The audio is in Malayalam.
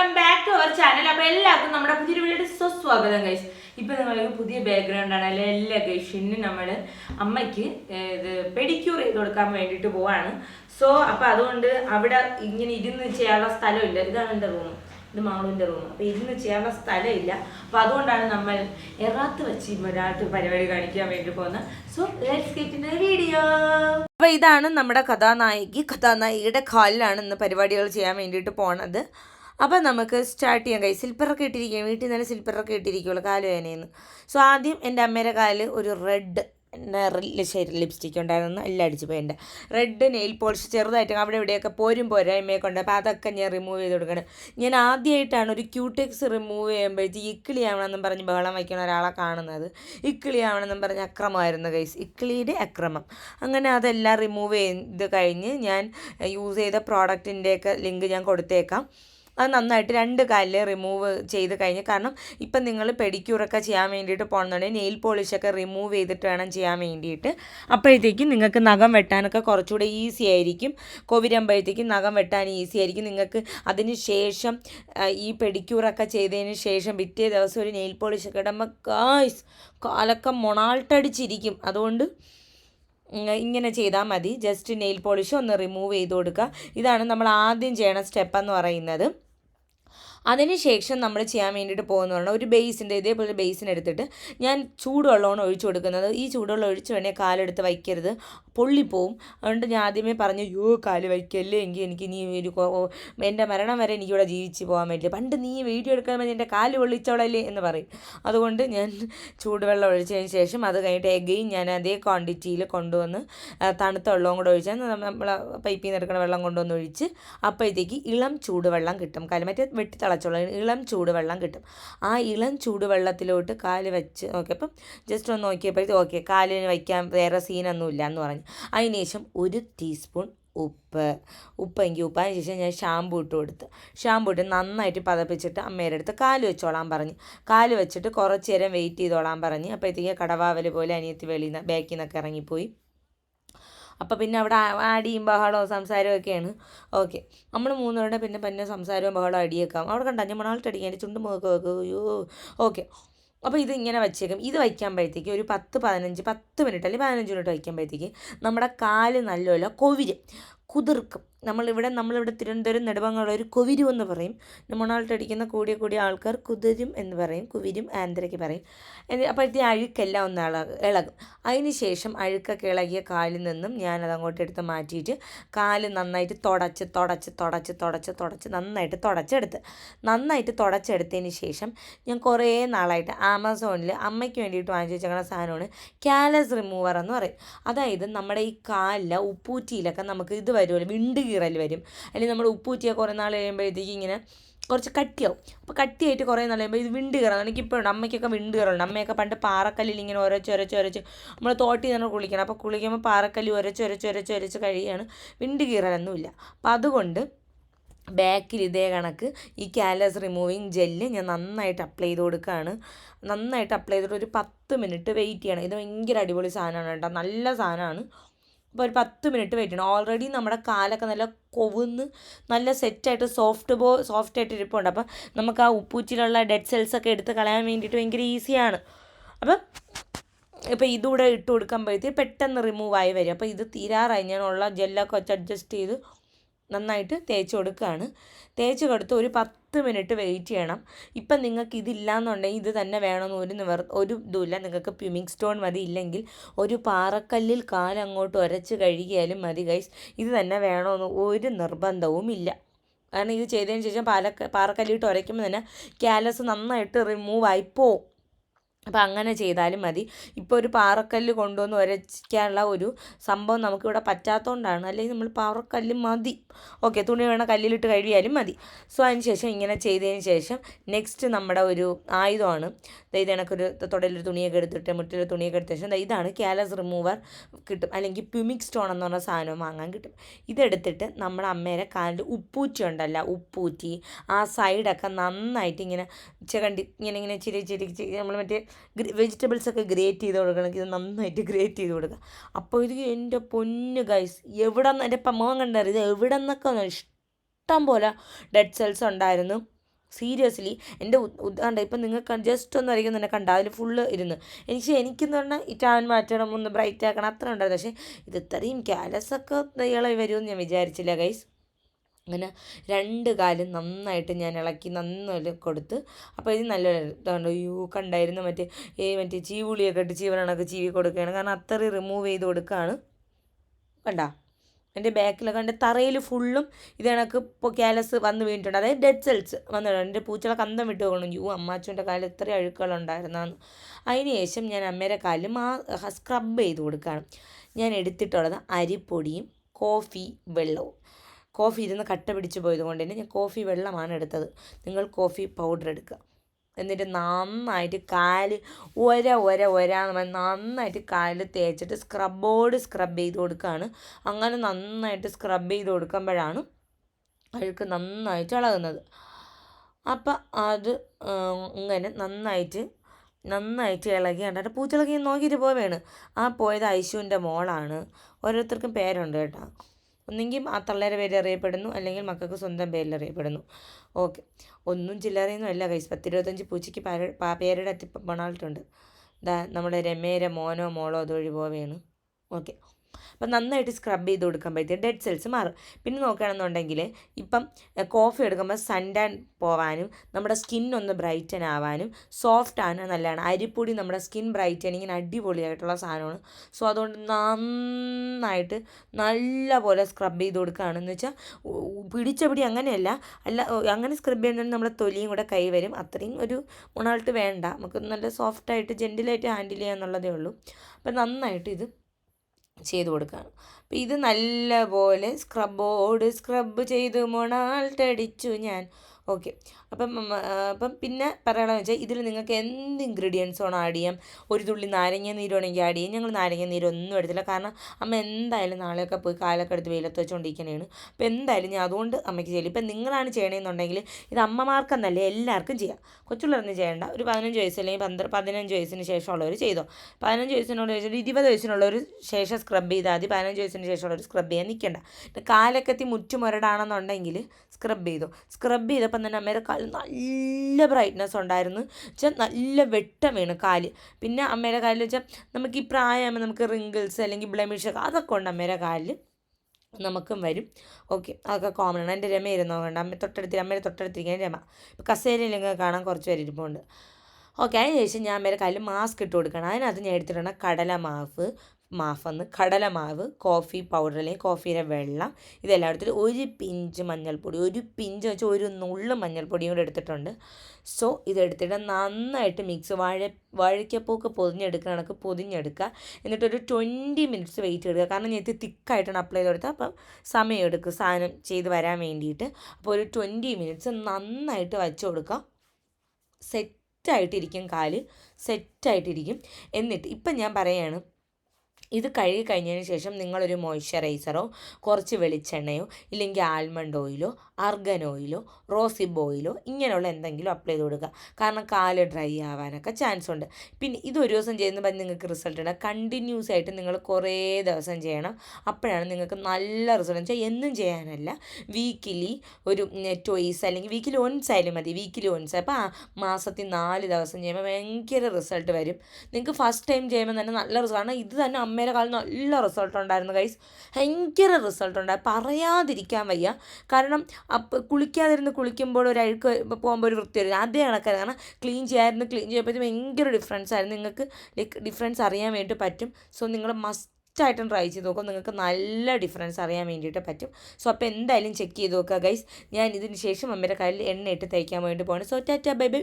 Welcome back to our channel അപ്പൊ എല്ലാവർക്കും നമ്മുടെ പുതിയൊരു വീഡിയോയുടെ സ്വസ്വാഗതം കഴിച്ചു ഇപ്പൊ നിങ്ങൾക്ക് പുതിയ ബാക്ക്ഗ്രൗണ്ട് ആണ്. അല്ലെ എല്ലാ ഇന്ന് നമ്മൾ അമ്മയ്ക്ക് ഇത് പെഡിക്യൂർ ചെയ്ത് കൊടുക്കാൻ വേണ്ടിട്ട് പോവാണ്. സോ അപ്പൊ അതുകൊണ്ട് അവിടെ ഇങ്ങനെ ഇരുന്ന് ചെയ്യാനുള്ള സ്ഥലമില്ല. ഇതാണ് എന്റെ റൂം ഇത് മാളുവിന്റെ റൂം അപ്പൊ ഇരുന്ന് ചെയ്യാനുള്ള സ്ഥലമില്ല. അപ്പൊ അതുകൊണ്ടാണ് നമ്മൾ എറാത്ത് വെച്ച് ഒരാൾക്ക് പരിപാടി കാണിക്കാൻ വേണ്ടി പോകുന്നത്. സോ ലെറ്റ്സ് ഗെറ്റ് വീഡിയോ അപ്പൊ ഇതാണ് നമ്മുടെ കഥാനായികി. കഥാനായികയുടെ കാലിലാണ് ഇന്ന് പരിപാടികൾ ചെയ്യാൻ വേണ്ടിയിട്ട് പോണത്. അപ്പം നമുക്ക് സ്റ്റാർട്ട് ചെയ്യാം കൈ സിൽപ്പറൊക്കെ ഇട്ടിരിക്കുകയാണ്. വീട്ടിൽ നല്ല സിൽപ്പറൊക്കെ ഇട്ടിരിക്കുള്ളൂ കാൽ വേനയെന്ന് സോ ആദ്യം എന്റെ അമ്മയുടെ കാലിൽ ഒരു റെഡ് ശരി ലിപ്സ്റ്റിക് ഉണ്ടായിരുന്നു. എല്ലാം അടിച്ചു പോയി എന്റെ. റെഡ് നെയിൽ പോളിഷ് ചെറുതായിട്ട് അവിടെ ഇവിടെയൊക്കെ പോരും പോരായ്മയെ കൊണ്ട്. അപ്പോൾ അതൊക്കെ ഞാൻ റിമൂവ് ചെയ്ത് കൊടുക്കണം ഞാൻ ആദ്യമായിട്ടാണ് ഒരു ക്യൂടെക്സ് റിമൂവ് ചെയ്യുമ്പോഴത്തേക്ക് ഇക്കിളി ആവണമെന്നും പറഞ്ഞ് ബഹളം വയ്ക്കുന്ന ഒരാളെ കാണുന്നത്. ഇക്കിളി ആവണമെന്നും പറഞ്ഞ് അക്രമമായിരുന്നു കൈസ് ഇക്കിളിയുടെ അക്രമം. അങ്ങനെ അതെല്ലാം റിമൂവ് ചെയ്ത് കഴിഞ്ഞ് ഞാൻ യൂസ് ചെയ്ത പ്രോഡക്റ്റിന്റെയൊക്കെ ലിങ്ക് ഞാൻ കൊടുത്തേക്കാം. അത് നന്നായിട്ട് രണ്ട് കാലിൽ റിമൂവ് ചെയ്ത് കഴിഞ്ഞ് കാരണം ഇപ്പം നിങ്ങൾ പെഡിക്യൂറൊക്കെ ചെയ്യാൻ വേണ്ടിയിട്ട് പോകുന്നുണ്ടെങ്കിൽ നെയിൽ പോളിഷൊക്കെ റിമൂവ് ചെയ്തിട്ട് വേണം ചെയ്യാൻ വേണ്ടിയിട്ട്. അപ്പോഴത്തേക്കും നിങ്ങൾക്ക് നഖം വെട്ടാനൊക്കെ കുറച്ചുകൂടെ ഈസി ആയിരിക്കും. കോവിരമ്പഴത്തേക്കും നഖം വെട്ടാൻ ഈസി ആയിരിക്കും. നിങ്ങൾക്ക് അതിന് ശേഷം ഈ പെഡിക്യൂറൊക്കെ ചെയ്തതിന് ശേഷം പിറ്റേ ദിവസം ഒരു നെയിൽ പോളിഷൊക്കെ ഇടുമ്പോൾ കാലൊക്കെ മൊണാൾട്ടടിച്ചിരിക്കും. അതുകൊണ്ട് ഇങ്ങനെ ചെയ്താൽ മതി. ജസ്റ്റ് നെയിൽ പോളിഷ് ഒന്ന് റിമൂവ് ചെയ്ത് കൊടുക്കുക. ഇതാണ് നമ്മൾ ആദ്യം ചെയ്യണ സ്റ്റെപ്പ് എന്ന് പറയുന്നത്. അതിനുശേഷം നമ്മൾ ചെയ്യാൻ വേണ്ടിയിട്ട് പോകുന്ന പറഞ്ഞാൽ ഒരു ബേസിന്റെ ഇതേപോലെ ബേസിൻ എടുത്തിട്ട് ഞാൻ ചൂടുവെള്ളമാണ് ഒഴിച്ചു കൊടുക്കുന്നത്. ഈ ചൂടുവെള്ളം ഒഴിച്ച് വേണേൽ കാലെടുത്ത് വയ്ക്കരുത്. പൊള്ളിപ്പോവും. അതുകൊണ്ട് ഞാൻ ആദ്യമേ പറഞ്ഞു യോ കാൽ വയ്ക്കല്ലേ? എങ്കിൽ എനിക്ക് നീ ഒരു എന്റെ മരണം വരെ എനിക്കിവിടെ ജീവിച്ച് പോകാൻ പറ്റില്ല. പണ്ട് നീ വീഡിയോ എടുക്കാൻ വേണ്ടി എന്റെ കാൽ പൊള്ളിച്ചോളല്ലേ? എന്ന് പറയും. അതുകൊണ്ട് ഞാൻ ചൂടുവെള്ളം ഒഴിച്ചതിന് ശേഷം അത് കഴിഞ്ഞിട്ട് എഗെയിൻ ഞാൻ അതേ ക്വാണ്ടിറ്റിയിൽ കൊണ്ടുവന്ന് തണുത്ത വെള്ളവും കൂടെ ഒഴിച്ചാൽ നമ്മൾ പൈപ്പിൽ നിന്ന് എടുക്കുന്ന വെള്ളം കൊണ്ടുവന്ന് ഒഴിച്ച് അപ്പോഴത്തേക്ക് ഇളം ചൂടുവെള്ളം കിട്ടും. കാൽ മറ്റേ വെട്ടി തിളച്ചുള്ള ഇളം ചൂടുവെള്ളം കിട്ടും. ആ ഇളം ചൂടുവെള്ളത്തിലോട്ട് കാൽ വെച്ച് നോക്കി അപ്പം ജസ്റ്റ് ഒന്ന് നോക്കിയപ്പോഴത്തേക്ക് ഓക്കെ കാലിന് വയ്ക്കാൻ വേറെ സീനൊന്നുമില്ല എന്ന് പറഞ്ഞു. അതിന് ശേഷം ഒരു ടീസ്പൂൺ ഉപ്പ് ഉപ്പ് എങ്കിൽ ഉപ്പ്. അതിന് ശേഷം ഞാൻ ഷാമ്പു ഇട്ട് കൊടുത്ത് ഷാമ്പു ഇട്ട് നന്നായിട്ട് പതപ്പിച്ചിട്ട് അമ്മയുടെ അടുത്ത് കാൽ വെച്ചോളാൻ പറഞ്ഞു. കാൽ വെച്ചിട്ട് കുറച്ച് നേരം വെയിറ്റ് ചെയ്തോളാൻ പറഞ്ഞ്. അപ്പോഴത്തേക്ക് കടവാവൽ പോലെ അനിയത്തി വെളിയിൽ നിന്ന് ബാക്കിൽ നിന്നൊക്കെ ഇറങ്ങിപ്പോയി. അപ്പോൾ പിന്നെ അവിടെ ആടിയും ബഹളവും സംസാരവും ഒക്കെയാണ്. ഓക്കെ. നമ്മൾ മൂന്നുപേരുടെ പിന്നെ പിന്നെ സംസാരവും ബഹളവും അടിയേക്കാം. അവിടെ കണ്ട? ഞാൻ മണാളിട്ടടിക്കാൻ എന്റെ ചുണ്ട് മുഖമൊക്കെ വെക്കും അയ്യോ. ഓക്കെ. അപ്പോൾ ഇത് ഇങ്ങനെ വച്ചേക്കും. ഇത് വയ്ക്കുമ്പോഴത്തേക്ക് ഒരു പത്ത് പതിനഞ്ച് പത്ത് മിനിറ്റ് അല്ലെങ്കിൽ പതിനഞ്ച് മിനിറ്റ് വയ്ക്കുമ്പോഴത്തേക്ക് നമ്മുടെ കാൽ നല്ലപോലെ കൊവിരും കുതിർക്കും. നമ്മളിവിടെ നമ്മളിവിടെ തിരുവനന്തപുരം നെടുമങ്ങാട് ഒരു കുവിരും എന്ന് പറയും. മണാളിട്ടടിക്കുന്ന കൂടിയ കൂടിയ ആൾക്കാർ കുതിരും എന്ന് പറയും. കുവിരും ആന്തരയ്ക്ക് പറയും. അപ്പോൾ അപ്പോഴത്തെ അഴുക്കെല്ലാം ഒന്ന് ഇളകും ഇളകും. അതിന് ശേഷം അഴുക്കൊക്കെ ഇളകിയ കാലിൽ നിന്നും ഞാനത് അങ്ങോട്ട് എടുത്ത് മാറ്റിയിട്ട് കാൽ നന്നായിട്ട് തുടച്ച് തുടച്ച് തുടച്ച് തുടച്ച് തുടച്ച് നന്നായിട്ട് തുടച്ചെടുത്ത്. നന്നായിട്ട് തുടച്ചെടുത്തതിന് ശേഷം ഞാൻ കുറേ നാളായിട്ട് ആമസോണിൽ അമ്മയ്ക്ക് വേണ്ടിയിട്ട് വാങ്ങിച്ചു വെച്ചേക്കുന്ന സാധനമാണ് കാലസ് റിമൂവർ എന്ന് പറയും. അതായത് നമ്മുടെ ഈ കാലിലെ ഉപ്പൂറ്റിയിലൊക്കെ നമുക്ക് ഇത് വരുമല്ലോ വിണ്ട് കീറൽ വരും. അല്ലെങ്കിൽ നമ്മൾ ഉപ്പ് ഉപ്പൂറ്റിയെ കുറേ നാൾ കഴിയുമ്പോഴത്തേക്ക് ഇങ്ങനെ കുറച്ച് കട്ടിയാവും. അപ്പോൾ കട്ടിയായിട്ട് കുറേ നാൾ കഴിയുമ്പോൾ ഇത് വിണ്ട് കയറാം. എനിക്കിപ്പോഴുണ്ട് അമ്മയ്ക്കൊക്കെ വിണ്ട് കയറുണ്ട് അമ്മയൊക്കെ പണ്ട് പാറക്കല്ലിൽ ഇങ്ങനെ ഒരച്ച് ഒരച്ച് ഒരച്ച് നമ്മൾ തോട്ടി തന്നെ കുളിക്കണം. അപ്പോൾ കുളിക്കുമ്പോൾ പാറക്കല്ല് ഒരച്ച് ഒരച്ച് ഒരച്ച് ഒരച്ച് കഴിയുകയാണ് വിണ്ട് കീറലൊന്നുമില്ല. അപ്പോൾ അതുകൊണ്ട് ബാക്കിൽ ഇതേ കണക്ക് ഈ കാലസ് റിമൂവിങ് ജെല്ല് ഞാൻ നന്നായിട്ട് അപ്ലൈ ചെയ്ത് കൊടുക്കുകയാണ് നന്നായിട്ട് അപ്ലൈ ചെയ്തിട്ട് ഒരു പത്ത് മിനിറ്റ് വെയിറ്റ് ചെയ്യണം. ഇത് ഭയങ്കര അടിപൊളി സാധനമാണ് കേട്ടോ. നല്ല സാധനമാണ്. അപ്പോൾ ഒരു പത്ത് മിനിറ്റ് വെയിറ്റ് ചെയ്യണം. ഓൾറെഡി നമ്മുടെ കാലൊക്കെ നല്ല കൊവുന്ന് നല്ല സെറ്റായിട്ട് സോഫ്റ്റ് ബോ സോഫ്റ്റ് ആയിട്ട് ഇരിപ്പുണ്ട്. അപ്പം നമുക്ക് ആ ഉപ്പൂച്ചിലുള്ള ഡെഡ് സെൽസ് ഒക്കെ എടുത്ത് കളയാൻ വേണ്ടിയിട്ട് ഭയങ്കര ഈസിയാണ് അപ്പം ഇപ്പോൾ ഇതുകൂടെ ഇട്ട് കൊടുക്കുമ്പോഴത്തേക്ക് പെട്ടെന്ന് റിമൂവ് ആയി വരും. അപ്പോൾ ഇത് തീരാറായി. ഞാനുള്ള ജെല്ലൊക്കെ വെച്ച് അഡ്ജസ്റ്റ് ചെയ്ത് നന്നായിട്ട് തേച്ച് കൊടുക്കുകയാണ്. തേച്ച് കൊടുത്ത് ഒരു പത്ത് മിനിറ്റ് വെയിറ്റ് ചെയ്യണം. ഇപ്പം നിങ്ങൾക്ക് ഇതില്ലാന്നുണ്ടെങ്കിൽ ഇത് തന്നെ വേണമെന്ന് ഒരു നിവർ ഒരു ഇതുമില്ല. നിങ്ങൾക്ക് പ്യൂമിങ് സ്റ്റോൺ മതി. ഇല്ലെങ്കിൽ ഒരു പാറക്കല്ലിൽ കാലങ്ങോട്ട് ഉരച്ച് കഴുകിയാലും മതി ഗൈസ് ഇത് തന്നെ വേണമെന്ന് ഒരു നിർബന്ധവും ഇല്ല. കാരണം ഇത് ചെയ്തതിന് ശേഷം പാലക്ക പാറക്കല്ലിട്ട് ഉരയ്ക്കുമ്പോൾ തന്നെ കാലസ് നന്നായിട്ട് റിമൂവ് ആയി അപ്പോൾ അങ്ങനെ ചെയ്താലും മതി. ഇപ്പോൾ ഒരു പാറക്കല്ല് കൊണ്ടുവന്ന് ഉരയ്ക്കാനുള്ള ഒരു സംഭവം നമുക്കിവിടെ പറ്റാത്തതുകൊണ്ടാണ് അല്ലെങ്കിൽ നമ്മൾ പാറക്കല്ല് മതി. ഓക്കെ തുണി വേണ കല്ലിലിട്ട് കഴുകിയാലും മതി. സോ അതിന് ശേഷം ഇങ്ങനെ ചെയ്തതിന് ശേഷം നെക്സ്റ്റ് നമ്മുടെ ഒരു ആയുധമാണ്. ഇത് കണക്കൊരു തുടയിലൊരു തുണിയൊക്കെ എടുത്തിട്ട് മുട്ടിലൊരു തുണിയൊക്കെ എടുത്ത ശേഷം ഇതാണ് കാലസ് റിമൂവർ കിട്ടും. അല്ലെങ്കിൽ പ്യുമിക് സ്റ്റോൺ എന്ന് പറഞ്ഞ സാധനം വാങ്ങാൻ കിട്ടും. ഇതെടുത്തിട്ട് നമ്മുടെ അമ്മേരെ കാലിൽ ഉപ്പൂറ്റി ഉണ്ടല്ലോ ഉപ്പൂറ്റി ആ സൈഡൊക്കെ നന്നായിട്ട് ഇങ്ങനെ ചെകണ്ടി ഇങ്ങനെ ഇങ്ങനെ ചിരി ചിരി നമ്മൾ മറ്റേ വെജിറ്റബിൾസ് ഒക്കെ ഗ്രേറ്റ് ചെയ്ത് കൊടുക്കണം ഇത് നന്നായിട്ട് ഗ്രേറ്റ് ചെയ്ത് കൊടുക്കുക. അപ്പോൾ ഇത് എന്റെ പൊന്ന് ഗൈസ് എവിടെ നിന്ന് എന്റെ മോൻ കണ്ടറിയത് എവിടെ നിന്നൊക്കെ ഇഷ്ടം പോലെ ഡെഡ് സെൽസ് ഉണ്ടായിരുന്നു. സീരിയസ്ലി എന്റെ കണ്ട ഇപ്പം നിങ്ങൾക്ക് ജസ്റ്റ് ഒന്ന് വരയ്ക്കും തന്നെ കണ്ട അതിൽ ഫുള്ള് ഇരുന്ന്. എനിക്ക് എനിക്കെന്ന് പറഞ്ഞാൽ ഈ ടാൻ മാറ്റണം ഒന്ന് ബ്രൈറ്റ് ആക്കണം അത്ര ഉണ്ടായിരുന്നു. പക്ഷേ ഇത് ഇത്രയും കാലസൊക്കെ ഇളകി വരുമെന്ന് ഞാൻ വിചാരിച്ചില്ല ഗൈസ് അങ്ങനെ രണ്ട് കാലും നന്നായിട്ട് ഞാൻ ഇളക്കി നന്നായിട്ട് കൊടുത്ത് അപ്പോൾ ഇത് നല്ല ഇതുണ്ട് യൂ കണ്ടായിരുന്നു മറ്റേ ഈ മറ്റേ ചീവുളിയൊക്കെ ഇട്ട് ജീവനാണൊക്കെ ചീവി കൊടുക്കുകയാണ്. കാരണം അത്രയും റിമൂവ് ചെയ്ത് കൊടുക്കുകയാണ്. കണ്ട? എന്റെ ബാക്കിലൊക്കെ എന്റെ തറയിൽ ഫുള്ളും ഇത് കണക്ക് ഇപ്പോൾ കാലസ് വന്ന് വീണിട്ടുണ്ട്. അതായത് ഡെഡ് സെൽസ് വന്നിട്ടുണ്ട് എന്റെ പൂച്ചകളൊക്കെ കന്തം വിട്ട് പോകണം. യൂ അമ്മാച്ചുവിന്റെ കാലിൽ ഇത്ര അഴുക്കുകളുണ്ടായിരുന്നാന്ന് അതിന് ശേഷം ഞാൻ അമ്മേരെ കാലിൽ ആ സ്ക്രബ് ചെയ്ത് കൊടുക്കുകയാണ്. ഞാൻ എടുത്തിട്ടുള്ളത് അരിപ്പൊടിയും കോഫി വെള്ളവും. കോഫി ഇരുന്ന് കട്ട പിടിച്ച് പോയതുകൊണ്ട് തന്നെ ഞാൻ കോഫി വെള്ളമാണ് എടുത്തത്. നിങ്ങൾ കോഫി പൗഡർ എടുക്കുക. എന്നിട്ട് നന്നായിട്ട് കാൽ ഒര ഒര ഒരാന്ന് നന്നായിട്ട് കാലിൽ തേച്ചിട്ട് സ്ക്രബോട് സ്ക്രബ് ചെയ്ത് കൊടുക്കുകയാണ്. അങ്ങനെ നന്നായിട്ട് സ്ക്രബ് ചെയ്ത് കൊടുക്കുമ്പോഴാണ് അഴുക്ക് നന്നായിട്ട് ഇളകുന്നത്. അപ്പം അത് ഇങ്ങനെ നന്നായിട്ട് നന്നായിട്ട് ഇളകി കണ്ടിട്ട് പൂച്ചിളകി നോക്കിയിട്ട് പോവുകയാണ് ആ പോയത് ഐശുവിന്റെ മോളാണ്. ഓരോരുത്തർക്കും പേരുണ്ട് കേട്ടോ. ഒന്നെങ്കിൽ തള്ളേരെ പേര് അറിയപ്പെടുന്നു അല്ലെങ്കിൽ മക്കൾക്ക് സ്വന്തം പേരിൽ അറിയപ്പെടുന്നു ഓക്കെ. ഒന്നും ചില്ലറയൊന്നും അല്ല കൈസ് പത്തിരുപത്തഞ്ച് പൂച്ചയ്ക്ക് പാര പേരുടെ ദാ നമ്മുടെ രമേരെ മോനോ മോളോ അതുവഴി പോവുകയാണ് ഓക്കെ. അപ്പം നന്നായിട്ട് സ്ക്രബ് ചെയ്ത് പറ്റിയ ഡെഡ് സെൽസ് മാറും. പിന്നെ നോക്കുകയാണെന്നുണ്ടെങ്കിൽ ഇപ്പം കോഫി എടുക്കുമ്പോൾ സൺടാൻ പോവാനും നമ്മുടെ സ്കിൻ ഒന്ന് ബ്രൈറ്റൻ ആവാനും സോഫ്റ്റ് ആണ് നല്ലതാണ്. അരിപ്പൊടി നമ്മുടെ സ്കിൻ ബ്രൈറ്റനിങ്ങിന് അടിപൊളിയായിട്ടുള്ള സാധനമാണ്. സോ അതുകൊണ്ട് നന്നായിട്ട് നല്ല പോലെ സ്ക്രബ് ചെയ്ത് കൊടുക്കുകയാണെന്ന് വെച്ചാൽ പിടിച്ച പിടി അങ്ങനെയല്ല. അല്ല അങ്ങനെ സ്ക്രബ് ചെയ്യുന്നതിന് നമ്മുടെ തൊലിയും കൂടെ കൈ വരും. അത്രയും ഒരു ഗുണമായിട്ട് വേണ്ട. നമുക്ക് നല്ല സോഫ്റ്റായിട്ട് ജെന്റിലായിട്ട് ഹാൻഡിൽ ചെയ്യാന്നുള്ളതേ ഉള്ളൂ. അപ്പം നന്നായിട്ട് ഇത് ചെയ്ത് കൊടുക്കുകയാണ്. അപ്പം ഇത് നല്ലപോലെ സ്ക്രബോട് സ്ക്രബ് ചെയ്ത് മൊണാൾട്ടടിച്ചു ഞാൻ ഓക്കെ. അപ്പം അപ്പം പിന്നെ പറയണമെന്ന് വെച്ചാൽ ഇതിൽ നിങ്ങൾക്ക് എന്ത് ഇൻഗ്രീഡിയൻസ് വേണം ആഡ് ചെയ്യാം. ഒരു തുള്ളി നാരങ്ങ നീര് വേണമെങ്കിൽ ആഡ് ചെയ്യാം. ഞങ്ങൾ നാരങ്ങ നീരൊന്നും എടുത്തില്ല. കാരണം അമ്മ എന്തായാലും നാളെയൊക്കെ പോയി കാലൊക്കെ എടുത്ത് വെയിലത്ത് വെച്ചുകൊണ്ടിരിക്കണേണ് അപ്പോൾ എന്തായാലും ഞാൻ അതുകൊണ്ട് അമ്മയ്ക്ക് ചെയ്യില്ല ഇപ്പം നിങ്ങളാണ് ചെയ്യണമെന്നുണ്ടെങ്കിൽ ഇത് അമ്മമാർക്കെന്നല്ല എല്ലാവർക്കും ചെയ്യാം. കൊച്ചുള്ളവരൊന്നും ചെയ്യേണ്ട. ഒരു പതിനഞ്ച് വയസ്സ് അല്ലെങ്കിൽ പന്ത്രണ്ട് പതിനഞ്ച് വയസ്സിന് ശേഷമുള്ളവർ ചെയ്തോ. പതിനഞ്ച് വയസ്സിനോട് ചോദിച്ചാൽ ഇരുപത് വയസ്സിനുള്ളവർ ശേഷം സ്ക്രബ് ചെയ്താൽ മതി. പതിനഞ്ച് വയസ്സിന് ശേഷമുള്ളവർ സ്ക്രബ് ചെയ്യാൻ നിൽക്കേണ്ട. പിന്നെ കാലൊക്കെ എത്തി മുറ്റുമുരടാണെന്നുണ്ടെങ്കിൽ സ്ക്രബ് ചെയ്തു. സ്ക്രബ് ചെയ്തപ്പം തന്നെ അമ്മയുടെ കാൽ നല്ല ബ്രൈറ്റ്നസ് ഉണ്ടായിരുന്നു. വെച്ചാൽ നല്ല വെട്ടം വീണ് കാൽ. പിന്നെ അമ്മയുടെ കാലിൽ വെച്ചാൽ നമുക്ക് ഈ പ്രായമാകുമ്പോൾ നമുക്ക് റിങ്കിൾസ് അല്ലെങ്കിൽ ബ്ലെമിഷ് അതൊക്കെ ഉണ്ട് അമ്മയുടെ കാലിൽ. നമുക്കും വരും. ഓക്കെ അതൊക്കെ കോമൺ ആണ്. എന്റെ രമ ഇരുന്നോ കണ്ട അമ്മ തൊട്ടടുത്ത് അമ്മയുടെ തൊട്ടടുത്തിരിക്കുന്ന രമ. ഇപ്പോൾ കസേരയിലെങ്കിൽ കാണാൻ കുറച്ച് പേര് ഇരിപ്പുണ്ട്. ഓക്കെ അതിന് ശേഷം ഞാൻ അമ്മയുടെ കാലിൽ മാസ്ക് ഇട്ട് കൊടുക്കണം. അതിനകത്ത് ഞാൻ കടല കടലമാവ് മാഫെന്ന് കടലമാവ് കോഫി പൗഡർ അല്ലെങ്കിൽ കോഫിയുടെ വെള്ളം ഇതെല്ലാം എടുത്തിട്ട് ഒരു പിഞ്ച് മഞ്ഞൾപ്പൊടി ഒരു പിഞ്ച് വെച്ചാൽ ഒരു നുള്ളു മഞ്ഞൾപ്പൊടിയും കൂടെ എടുത്തിട്ടുണ്ട്. സോ ഇതെടുത്തിട്ട് നന്നായിട്ട് മിക്സ് വാഴ വാഴയ്ക്കപ്പൂക്ക് പൊതിഞ്ഞെടുക്കുന്ന കണക്ക് പൊതിഞ്ഞെടുക്കുക. എന്നിട്ടൊരു ട്വന്റി മിനിറ്റ്സ് വെയിറ്റ് എടുക്കുക കാരണം ഞാൻ ഇത് തിക്കായിട്ടാണ് അപ്ലൈ ചെയ്ത് കൊടുത്തത്. അപ്പം സമയം എടുക്കും സാധനം ചെയ്ത് വരാൻ വേണ്ടിയിട്ട്. അപ്പോൾ ഒരു ട്വന്റി മിനിറ്റ്സ് നന്നായിട്ട് വച്ച് കൊടുക്കുക. സെറ്റായിട്ടിരിക്കും കാൽ. സെറ്റായിട്ടിരിക്കും എന്നിട്ട് ഇപ്പം ഞാൻ പറയാണ് ഇത് കഴുകി കഴിഞ്ഞതിന് ശേഷം നിങ്ങളൊരു മോയ്സ്ചറൈസറോ കുറച്ച് വെളിച്ചെണ്ണയോ ഇല്ലെങ്കിൽ ആൽമണ്ട് ഓയിലോ അർഗൻ ഓയിലോ റോസിബ് ഓയിലോ ഇങ്ങനെയുള്ള എന്തെങ്കിലും അപ്ലൈ ചെയ്ത് കൊടുക്കുക. കാരണം കാൽ ഡ്രൈ ആവാനൊക്കെ ചാൻസ് ഉണ്ട്. പിന്നെ ഇത് ഒരു ദിവസം ചെയ്യുന്ന പറഞ്ഞ് നിങ്ങൾക്ക് റിസൾട്ട് ഉണ്ട്. കണ്ടിന്യൂസ് ആയിട്ട് നിങ്ങൾ കുറേ ദിവസം ചെയ്യണം. അപ്പോഴാണ് നിങ്ങൾക്ക് നല്ല റിസൾട്ട് വെച്ചാൽ എന്നും ചെയ്യാനല്ല. വീക്കിലി ഒരു ടോയ്സ് അല്ലെങ്കിൽ വീക്കിലി ഒൻസ് ആയാലും മതി. വീക്കിലി ഒൻസ് അപ്പോൾ ആ മാസത്തിൽ നാല് ദിവസം ചെയ്യുമ്പോൾ ഭയങ്കര റിസൾട്ട് വരും. നിങ്ങൾക്ക് ഫസ്റ്റ് ടൈം ചെയ്യുമ്പോൾ തന്നെ നല്ല റിസൾട്ട്. കാരണം ഇത് തന്നെ അമ്മയുടെ കാലം നല്ല റിസൾട്ട് ഉണ്ടായിരുന്നു ഗൈസ് ഭയങ്കര റിസൾട്ട് ഉണ്ടായി പറയാതിരിക്കാൻ വയ്യ. കാരണം അപ്പം കുളിക്കാതിരുന്ന് കുളിക്കുമ്പോൾ ഒരു അഴുക്ക് പോകുമ്പോൾ ഒരു വൃത്തി വരും. അതേ കണക്കാണ് കാരണം ക്ലീൻ ചെയ്യാതിരുന്ന് ക്ലീൻ ചെയ്യുമ്പോഴത്തേക്കും ഭയങ്കര ഡിഫറൻസ് ആയിരുന്നു. നിങ്ങൾക്ക് ലൈക്ക് ഡിഫറൻസ് അറിയാൻ വേണ്ടി പറ്റും. സോ നിങ്ങൾ മസ്റ്റ് ായിട്ടും ട്രൈ ചെയ്ത് നോക്കും. നിങ്ങൾക്ക് നല്ല ഡിഫറൻസ് അറിയാൻ വേണ്ടിയിട്ട് പറ്റും. സോ അപ്പോൾ എന്തായാലും ചെക്ക് ചെയ്ത് നോക്കുക ഗൈസ് ഞാൻ ഇതിന് ശേഷം അമ്മയുടെ കയ്യിൽ എണ്ണ ഇട്ട് തയ്ക്കാൻ വേണ്ടി പോകണം സോ ടാറ്റ ബൈ ബൈ.